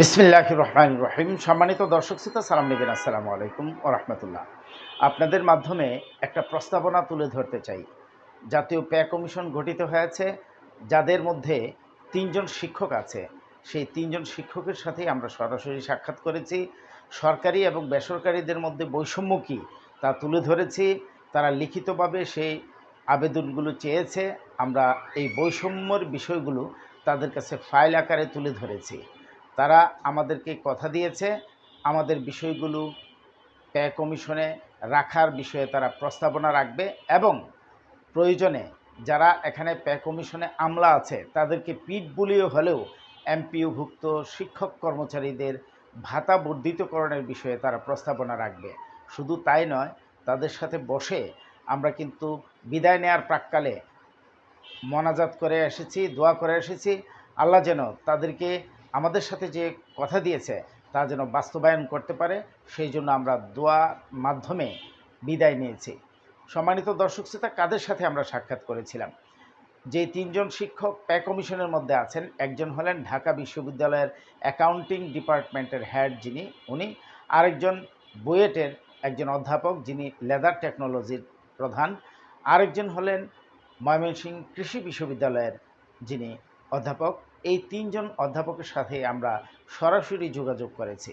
বিসমিল্লাহ রহমান রহিম। সম্মানিত দর্শক শ্রোতা, সালাম নেবেন। আসসালামু আলাইকুম ও রহমতুল্লাহ। আপনাদের মাধ্যমে একটা প্রস্তাবনা তুলে ধরতে চাই। জাতীয় ব্যয় কমিশন গঠিত হয়েছে, যাদের মধ্যে তিনজন শিক্ষক আছে। সেই তিনজন শিক্ষকের সাথেই আমরা সরাসরি সাক্ষাৎ করেছি। সরকারি এবং বেসরকারিদের মধ্যে বৈষম্য কী তা তুলে ধরেছি। তারা লিখিতভাবে সেই আবেদনগুলো চেয়েছে। আমরা এই বৈষম্যর বিষয়গুলো তাদের কাছে ফাইল আকারে তুলে ধরেছি। তারা আমাদেরকে কথা দিয়েছে, আমাদের বিষয়গুলো ব্যয় কমিশনে রাখার বিষয়ে তারা প্রস্তাবনা রাখবে এবং প্রয়োজনে যারা এখানে ব্যয় কমিশনে আমলা আছে, তাদেরকে পিঠ বুলিয়ে হলেও এমপিওভুক্ত শিক্ষক কর্মচারীদের ভাতা বর্ধিতকরণের বিষয়ে তারা প্রস্তাবনা রাখবে। শুধু তাই নয়, তাদের সাথে বসে আমরা কিন্তু বিদায় নেওয়ার প্রাককালে মনাজাত করে এসেছি, দোয়া করে এসেছি। আল্লাহ যেন তাদেরকে আমাদের সাথে যে কথা দিয়েছে, তা যেন বাস্তবায়ন করতে পারে, সেই জন্য আমরা দোয়া মাধ্যমে বিদায় নিয়েছি। সম্মানিত দর্শক শ্রোতা, কাদের সাথে আমরা সাক্ষাৎ করেছিলাম? যে তিনজন শিক্ষক ব্যয় কমিশনের মধ্যে আছেন, একজন হলেন ঢাকা বিশ্ববিদ্যালয়ের অ্যাকাউন্টিং ডিপার্টমেন্টের হেড যিনি, উনি। আরেকজন বুয়েটের একজন অধ্যাপক যিনি লেদার টেকনোলজির প্রধান। আরেকজন হলেন ময়মনসিংহ কৃষি বিশ্ববিদ্যালয়ের যিনি অধ্যাপক। এই তিনজন অধ্যাপকের সাথে আমরা সরাসরি যোগাযোগ করেছি।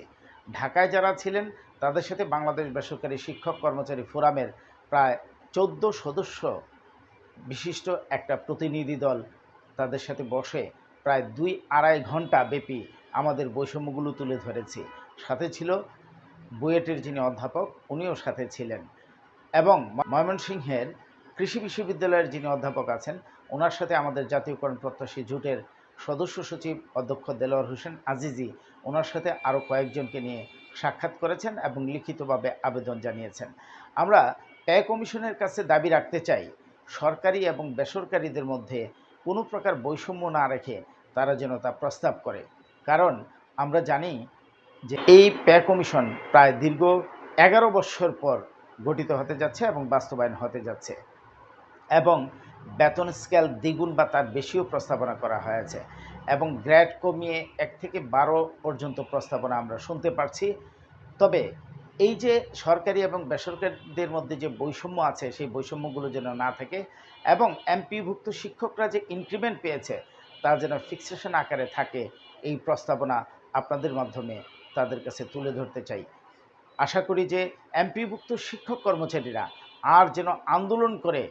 ঢাকায় যারা ছিলেন, তাদের সাথে বাংলাদেশ বেসরকারি শিক্ষক কর্মচারী ফোরামের প্রায় চোদ্দ সদস্য বিশিষ্ট একটা প্রতিনিধি দল তাদের সাথে বসে প্রায় দুই আড়াই ঘণ্টা ব্যাপী আমাদের বৈষম্যগুলো তুলে ধরেছি। সাথে ছিল বুয়েটের যিনি অধ্যাপক, উনিও সাথে ছিলেন এবং ময়মনসিংহের কৃষি বিশ্ববিদ্যালয়ের যিনি অধ্যাপক আছেন, ওনার সাথে আমাদের জাতীয়করণ প্রত্যাশী জোটের সদস্য সচিব অধ্যক্ষ দেলোয়ার হোসেন আজিজি ওনার সাথে আরও কয়েকজনকে নিয়ে সাক্ষাৎ করেছেন এবং লিখিতভাবে আবেদন জানিয়েছেন। আমরা ব্যয় কমিশনের কাছে দাবি রাখতে চাই, সরকারি এবং বেসরকারিদের মধ্যে কোনো প্রকার বৈষম্য না রেখে তারা যেন তা প্রস্তাব করে। কারণ আমরা জানি যে এই ব্যয় কমিশন প্রায় দীর্ঘ এগারো বৎসর পর গঠিত হতে যাচ্ছে এবং বাস্তবায়ন হতে যাচ্ছে। এবং বেতন স্কেল দ্বিগুণ বা তার বেশিও প্রস্তাবনা করা হয়েছে এবং গ্রেড কমিয়ে এক থেকে বারো পর্যন্ত প্রস্তাবনা আমরা শুনতে পারছি। তবে এই যে সরকারি এবং বেসরকারিদের মধ্যে যে বৈষম্য আছে, সেই বৈষম্যগুলো যেন না থাকে এবং এমপিভুক্ত শিক্ষকরা যে ইনক্রিমেন্ট পেয়েছে, তা যেন ফিক্সেশন আকারে থাকে, এই প্রস্তাবনা আপনাদের মাধ্যমে তাদের কাছে তুলে ধরতে চাই। আশা করি যে এমপিভুক্ত শিক্ষক কর্মচারীরা আর যেন আন্দোলন করে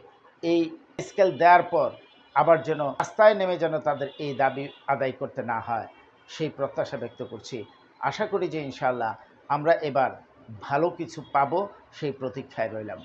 এই স্কেল দেওয়ার পর আবার যেন রাস্তায় নেমে যেন তাদের এই দাবি আদায় করতে না হয়, সেই প্রত্যাশা ব্যক্ত করছি। আশা করি যে ইনশাল্লাহ আমরা এবার ভালো কিছু পাবো, সেই প্রতীক্ষায় রইলাম।